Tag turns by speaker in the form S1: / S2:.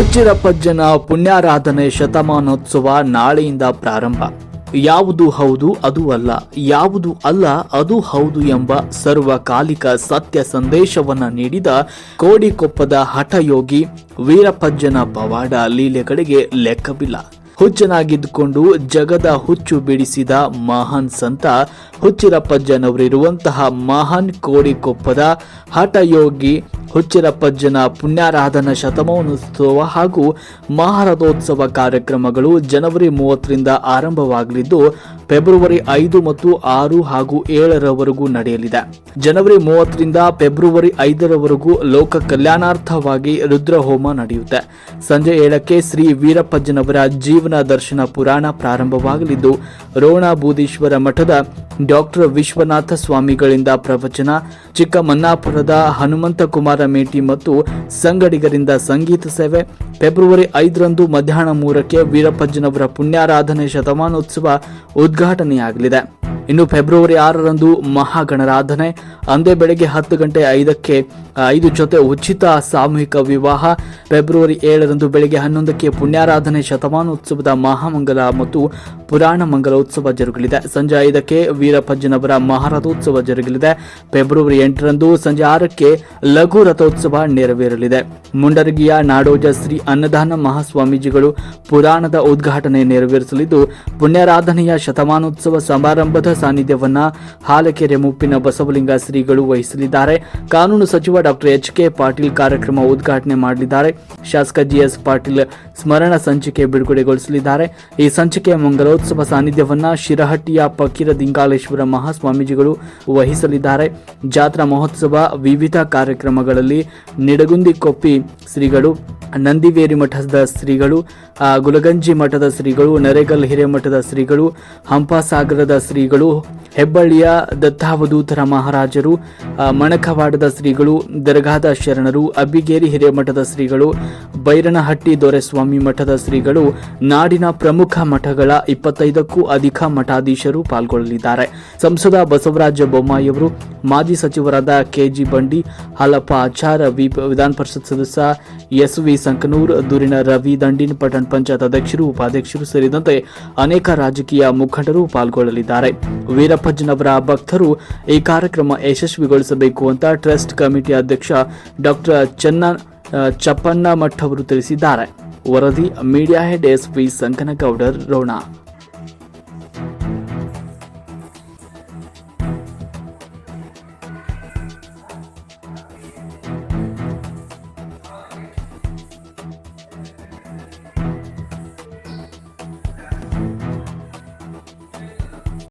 S1: ಹುಚ್ಚಿರಪ್ಪಜ್ಜನ ಪುಣ್ಯಾರಾಧನೆ ಶತಮಾನೋತ್ಸವ ನಾಳೆಯಿಂದ ಪ್ರಾರಂಭ. ಯಾವುದು ಹೌದು ಅದು ಅಲ್ಲ, ಯಾವುದು ಅಲ್ಲ ಅದು ಹೌದು ಎಂಬ ಸರ್ವಕಾಲಿಕ ಸತ್ಯ ಸಂದೇಶವನ್ನ ನೀಡಿದ ಕೋಡಿಕೊಪ್ಪದ ಹಠಯೋಗಿ ವೀರಪ್ಪಜ್ಜನ ಪವಾಡ ಲೀಲೆಗಳಿಗೆ ಲೆಕ್ಕವಿಲ್ಲ. ಹುಚ್ಚನಾಗಿದ್ದುಕೊಂಡು ಜಗದ ಹುಚ್ಚು ಬಿಡಿಸಿದ ಮಹಾನ್ ಸಂತ ಹುಚ್ಚಿರಪ್ಪಜ್ಜನವರಿರುವಂತಹ ಮಹಾನ್ ಕೋಡಿಕೊಪ್ಪದ ಹಠಯೋಗಿ ಹುಚ್ಚಿರಪ್ಪಜ್ಜನ ಪುಣ್ಯಾರಾಧನಾ ಶತಮಾನೋತ್ಸವ ಹಾಗೂ ಮಹಾರಥೋತ್ಸವ ಕಾರ್ಯಕ್ರಮಗಳು ಜನವರಿ ಮೂವತ್ತರಿಂದ ಆರಂಭವಾಗಲಿದ್ದು, ಫೆಬ್ರವರಿ ಐದು ಮತ್ತು ಆರು ಹಾಗೂ ಏಳರವರೆಗೂ ನಡೆಯಲಿದೆ. ಜನವರಿ ಮೂವತ್ತರಿಂದ ಫೆಬ್ರವರಿ ಐದರವರೆಗೂ ಲೋಕ ಕಲ್ಯಾಣಾರ್ಥವಾಗಿ ರುದ್ರಹೋಮ ನಡೆಯುತ್ತೆ. ಸಂಜೆ ಏಳಕ್ಕೆ ಶ್ರೀ ವೀರಪ್ಪಜ್ಜನವರ ಜೀವನ ದರ್ಶನ ಪುರಾಣ ಪ್ರಾರಂಭವಾಗಲಿದ್ದು ರೋಣ ಬೂದೀಶ್ವರ ಮಠದ ಡಾಕ್ಟರ್ ವಿಶ್ವನಾಥ ಸ್ವಾಮಿಗಳಿಂದ ಪ್ರವಚನ, ಚಿಕ್ಕಮನ್ನಾಪುರದ ಹನುಮಂತ ಕುಮಾರ ಮೇಟಿ ಮತ್ತು ಸಂಗಡಿಗರಿಂದ ಸಂಗೀತ ಸೇವೆ. ಫೆಬ್ರವರಿ ಐದರಂದು ಮಧ್ಯಾಹ್ನ ಮೂರಕ್ಕೆ ವೀರಪ್ಪಜ್ಜನವರ ಪುಣ್ಯಾರಾಧನೆ ಶತಮಾನೋತ್ಸವ ಉದ್ಘಾಟನೆಯಾಗಲಿದೆ. ಇನ್ನು ಫೆಬ್ರವರಿ ಆರರಂದು ಮಹಾಗಣರಾಧನೆ. ಅಂದೇ ಬೆಳಗ್ಗೆ ಹತ್ತು ಗಂಟೆ ಐದಕ್ಕೆ ಐದು ಜೊತೆ ಉಚಿತ ಸಾಮೂಹಿಕ ವಿವಾಹ. ಫೆಬ್ರವರಿ ಏಳರಂದು ಬೆಳಗ್ಗೆ ಹನ್ನೊಂದಕ್ಕೆ ಪುಣ್ಯಾರಾಧನೆ ಶತಮಾನೋತ್ಸವದ ಮಹಾಮಂಗಲ ಮತ್ತು ಪುರಾಣ ಮಂಗಲ ಉತ್ಸವ ಜರುಗಲಿದೆ. ಸಂಜೆ ಐದಕ್ಕೆ ವೀರಪ್ಪಜ್ಜನವರ ಮಹಾರಥೋತ್ಸವ ಜರುಗಲಿದೆ. ಫೆಬ್ರವರಿ ಎಂಟರಂದು ಸಂಜೆ ಆರಕ್ಕೆ ಲಘು ರಥೋತ್ಸವ ನೆರವೇರಲಿದೆ. ಮುಂಡರಗಿಯ ನಾಡೋಜ ಶ್ರೀ ಅನ್ನದಾನ ಮಹಾಸ್ವಾಮೀಜಿಗಳು ಪುರಾಣದ ಉದ್ಘಾಟನೆ ನೆರವೇರಿಸಲಿದ್ದು, ಪುಣ್ಯಾರಾಧನೆಯ ಶತಮಾನೋತ್ಸವ ಸಮಾರಂಭದ ಸಾನ್ನಿಧ್ಯವನ್ನ ಹಾಲಕೆರೆ ಮುಪ್ಪಿನ ಬಸವಲಿಂಗ ಶ್ರೀಗಳು ವಹಿಸಲಿದ್ದಾರೆ. ಕಾನೂನು ಸಚಿವ ಡಾಕ್ಟರ್ ಎಚ್ ಕೆ ಪಾಟೀಲ್ ಕಾರ್ಯಕ್ರಮ ಉದ್ಘಾಟನೆ ಮಾಡಲಿದ್ದಾರೆ. ಶಾಸಕ ಜಿಎಸ್ ಪಾಟೀಲ್ ಸ್ಮರಣ ಸಂಚಿಕೆ ಬಿಡುಗಡೆಗೊಳಿಸಲಿದ್ದಾರೆ. ಈ ಸಂಚಿಕೆಯ ಮಂಗಲೋತ್ಸವ ಸಾನ್ನಿಧ್ಯವನ್ನ ಶಿರಹಟ್ಟಿಯ ಫಕೀರ ದಿಂಗಾಲೇಶ್ವರ ಮಹಾಸ್ವಾಮೀಜಿಗಳು ವಹಿಸಲಿದ್ದಾರೆ. ಜಾತ್ರಾ ಮಹೋತ್ಸವ ವಿವಿಧ ಕಾರ್ಯಕ್ರಮಗಳಲ್ಲಿ ನಿಡಗುಂದಿ ಕೊಪ್ಪಿ ಶ್ರೀಗಳು ನಂದಿವೇರಿ ಮಠದ ಶ್ರೀಗಳು ಗುಲಗಂಜಿ ಮಠದ ಶ್ರೀಗಳು, ನರೇಗಲ್ ಹಿರೇಮಠದ ಶ್ರೀಗಳು, ಹಂಪಾಸಾಗರದ ಶ್ರೀಗಳು, ಹೆಬ್ಬಳ್ಳಿಯ ದತ್ತಾವಧೂತರ ಮಹಾರಾಜರು ಮಣಕವಾಡದ ಶ್ರೀಗಳು, ದರ್ಗಾದ ಶರಣರು, ಅಬ್ಬಿಗೇರಿ ಹಿರೇಮಠದ ಶ್ರೀಗಳು, ಬೈರನಹಟ್ಟಿ ದೊರೆಸ್ವಾಮಿ ಮಠದ ಶ್ರೀಗಳು, ನಾಡಿನ ಪ್ರಮುಖ ಮಠಗಳ ಇಪ್ಪತ್ತೈದಕ್ಕೂ ಅಧಿಕ ಮಠಾಧೀಶರು ಪಾಲ್ಗೊಳ್ಳಲಿದ್ದಾರೆ. ಸಂಸದ ಬಸವರಾಜ ಬೊಮ್ಮಾಯಿಯವರು, ಮಾಜಿ ಸಚಿವರಾದ ಕೆಜಿ ಬಂಡಿ, ಹಾಲಪ್ಪ ಆಚಾರ ವಿಧಾನ ಪರಿಷತ್ ಸದಸ್ಯ ಎಸ್ ವಿ ಸಂಕನೂರ್ ದೂರಿನ ರವಿ ದಂಡಿನ್ ಪಟ್ಟಣ ಪಂಚಾಯತ್ ಅಧ್ಯಕ್ಷರು, ಉಪಾಧ್ಯಕ್ಷರು ಸೇರಿದಂತೆ ಅನೇಕ ರಾಜಕೀಯ ಮುಖಂಡರು ಪಾಲ್ಗೊಳ್ಳಲಿದ್ದಾರೆ. ವೀರಪ್ಪಜ್ಜನವರ ಭಕ್ತರು ಈ ಕಾರ್ಯಕ್ರಮ ಯಶಸ್ವಿಗೊಳಿಸಬೇಕು ಅಂತ ಟ್ರಸ್ಟ್ ಕಮಿಟಿ ಅಧ್ಯಕ್ಷ ಡಾಕ್ಟರ್ ಚನ್ನ ಚಪ್ಪಣ್ಣ ಮಠ್ ಅವರು ತಿಳಿಸಿದ್ದಾರೆ. ವರದಿ, media head S P Sankanagoudar, Rona.